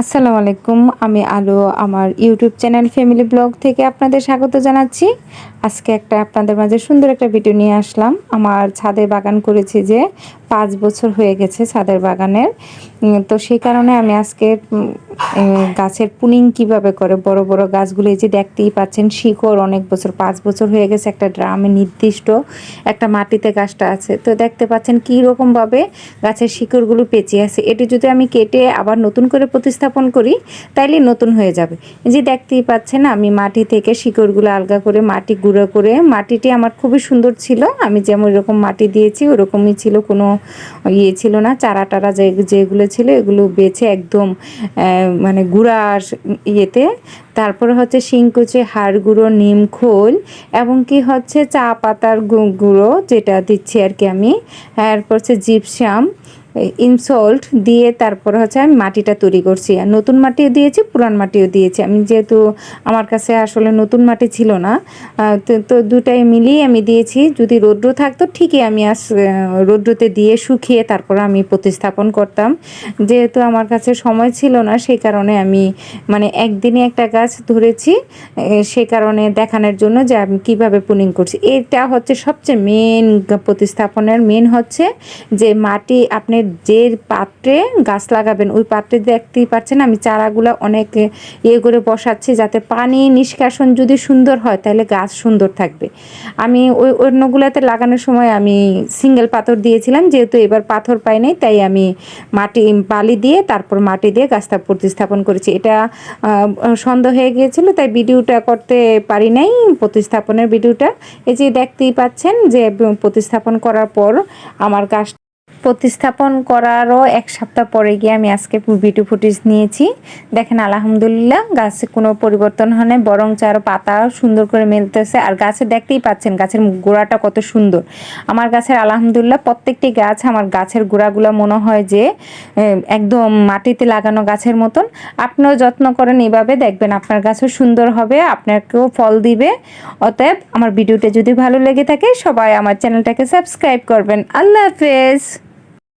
আসসালামু আলাইকুম। আমি আলো, আমার ইউটিউব চ্যানেল ফ্যামিলি ব্লগ থেকে আপনাদের স্বাগত জানাচ্ছি। আজকে একটা আপনাদের মাঝে সুন্দর একটা ভিডিও নিয়ে আসলাম। আমার ছাদে বাগান করেছি যে পাঁচ বছর হয়ে গেছে ছাদের বাগানের। তো সেই কারণে আমি আজকে গাছের পুনিং কীভাবে করে, বড় বড় গাছগুলো এই যে দেখতেই পাচ্ছেন শিকড় অনেক বছর, পাঁচ বছর হয়ে গেছে একটা ড্রামে নির্দিষ্ট একটা মাটিতে গাছটা আছে। তো দেখতে পাচ্ছেন কী রকমভাবে গাছের শিকড়গুলো পেঁচিয়ে আছে। এটি যদি আমি কেটে আবার নতুন করে প্রতিস্থাপন করি, তাইলে নতুন হয়ে যাবে। যে দেখতেই পাচ্ছেন, আমি মাটি থেকে শিকড়গুলো আলগা করে, মাটি গুঁড়ো করে, মাটিটি আমার খুবই সুন্দর ছিল। আমি যেমন এরকম মাটি দিয়েছি, ওরকমই ছিল কোনো ইয়ে ছিল না, চারা টারা যে, যেগুলো ছিল এগুলো বেছে একদম মানে গুঁড়া ইয়েতে। তারপর হচ্ছে শিংকুচি হাড় গুঁড়ো নিম খোল এবং কি হচ্ছে চা পাতার গুঁড়ো যেটা দিচ্ছি আর কি আমি। এরপর হচ্ছে জিপসাম। ইনসল্ট দিয়ে তারপর হচ্ছে আমি মাটিটা তৈরি করছি। আর নতুন মাটিও দিয়েছি, পুরান মাটিও দিয়েছি। আমি যেহেতু আমার কাছে আসলে নতুন মাটি ছিল না তো দুটাই মিলিয়ে আমি দিয়েছি। যদি রৌদ্র থাকতো, ঠিকই আমি আস রৌদ্রতে দিয়ে শুকিয়ে তারপর আমি প্রতিস্থাপন করতাম। যেহেতু আমার কাছে সময় ছিল না সেই কারণে আমি মানে একদিনে একটা গাছ ধরেছি সে কারণে দেখানোর জন্য যে আমি কীভাবে পুনিং করছি। এটা হচ্ছে সবচেয়ে মেন প্রতিস্থাপনের মেন হচ্ছে যে মাটি আপনি যে পাত্রে গাছ লাগাবেন, ওই পাত্রে দেখতেই পাচ্ছেন আমি চারাগুলো অনেক ইয়ে করে বসাচ্ছি যাতে পানি নিষ্কাশন যদি সুন্দর হয় তাহলে গাছ সুন্দর থাকবে। আমি ওই অন্যগুলোতে লাগানোর সময় আমি সিঙ্গেল পাথর দিয়েছিলাম, যেহেতু এবার পাথর পাই নাই, তাই আমি মাটি, বালি দিয়ে তারপর মাটি দিয়ে গাছটা প্রতিস্থাপন করেছি। এটা সন্দেহ হয়ে গিয়েছিল, তাই ভিডিওটা করতে পারি নাই, প্রতিস্থাপনের ভিডিওটা। এই যে দেখতেই পাচ্ছেন যে প্রতিস্থাপন করার পর আমার গাছ প্রতিস্থাপন করারও এক সপ্তাহ পরে গিয়ে আমি আজকে ভিডিও ফুটেজ নিয়েছি। দেখেন, আলহামদুলিল্লাহ, গাছে কোনো পরিবর্তন হয় নাই বরং আরও পাতা সুন্দর করে মেলতেছে। আর গাছে দেখতেই পাচ্ছেন, গাছের গোড়াটা কত সুন্দর। আমার গাছের আলহামদুলিল্লাহ, প্রত্যেকটি গাছ আমার গাছের গোড়াগুলো মনে হয় যে একদম মাটিতে লাগানো গাছের মতন। আপনিও যত্ন করেন এইভাবে, দেখবেন আপনার গাছও সুন্দর হবে, আপনাকেও ফল দিবে। অতএব আমার ভিডিওটা যদি ভালো লেগে থাকে, সবাই আমার চ্যানেলটাকে সাবস্ক্রাইব করবেন। আল্লাহ হাফেজ!